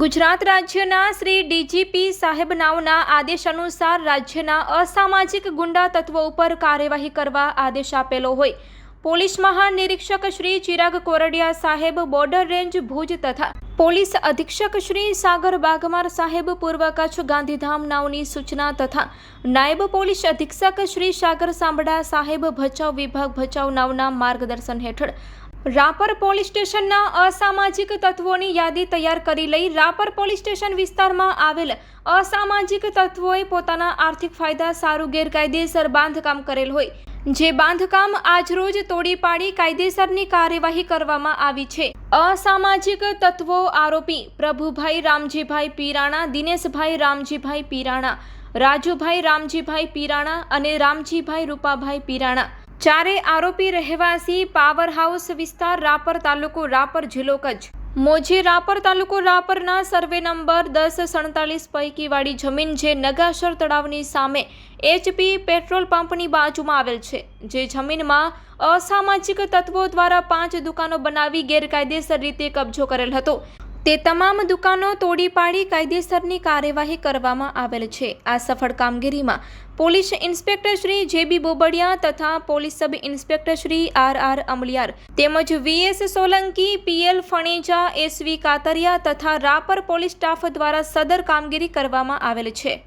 ગુજરાત રાજ્યના શ્રી ડીજીપી સાહેબ નાવના આદેશ અનુસાર રાજ્યના અસામાજિક ગુંડા તત્વો ઉપર કાર્યવાહી કરવા આદેશ આપેલો હોય. પોલીસ મહાનિરીક્ષક શ્રી ચિરાગ કોરડિયા સાહેબ બોર્ડર રેન્જ ભુજ તથા પોલીસ અધિક્ષક શ્રી સાગર બાગમાર સાહેબ પૂર્વ કચ્છ ગાંધીધામ નાવની સૂચના તથા નાયબ પોલીસ અધિક્ષક શ્રી સાગર સાંભળા સાહેબ ભચાઉ વિભાગ ભચાઉ નાવના માર્ગદર્શન હેઠળ રાપર પોલીસ સ્ટેશનના અસામાજિક તત્વોની યાદી તૈયાર કરી લઈ રાપર પોલીસ સ્ટેશન વિસ્તારમાં આવેલ અસામાજિક તત્વોએ પોતાના આર્થિક ફાયદા, સારું ગેરકાયદેસર બાંધકામ કરેલ હોય. જે બાંધકામ આજરોજ તોડી પાડી કાયદેસરની કાર્યવાહી કરવામાં આવી છે. અસામાજિક તત્વો આરોપી પ્રભુભાઈ રામજીભાઈ પીરાણા, દિનેશભાઈ રામજીભાઈ પીરાણા, રાજુભાઈ રામજીભાઈ પીરાણા અને રામજીભાઈ રૂપાભાઈ પીરાણા ચારે આરોપી રહેવાસી પાવર હાઉસ વિસ્તાર રાપર તાલુકો રાપર જિલ્લો કચ્છ. મોજી રાપર તાલુકો રાપરના સર્વે નંબર દસ સડતાલીસ પૈકીવાળી જમીન જે નગાસર તળાવની સામે એચપી પેટ્રોલ પંપની બાજુમાં આવેલ છે, જે જમીનમાં અસામાજિક તત્વો દ્વારા પાંચ દુકાનો બનાવી ગેરકાયદેસર રીતે કબજો કરેલ હતો. તે તમામ દુકાનો તોડી પાડી કાયદેસરની કાર્યવાહી કરવામાં આવેલ છે. આ સફળ કામગીરીમાં પોલીસ ઇન્સ્પેક્ટર શ્રી જે બી બોબડિયા તથા police sub inspector Shri R R Amaliyar તેમજ VS Solanki PL Phaneja SV Katariya તથા રાપર પોલીસ સ્ટાફ દ્વારા સદર કામગીરી કરવામાં આવેલ છે.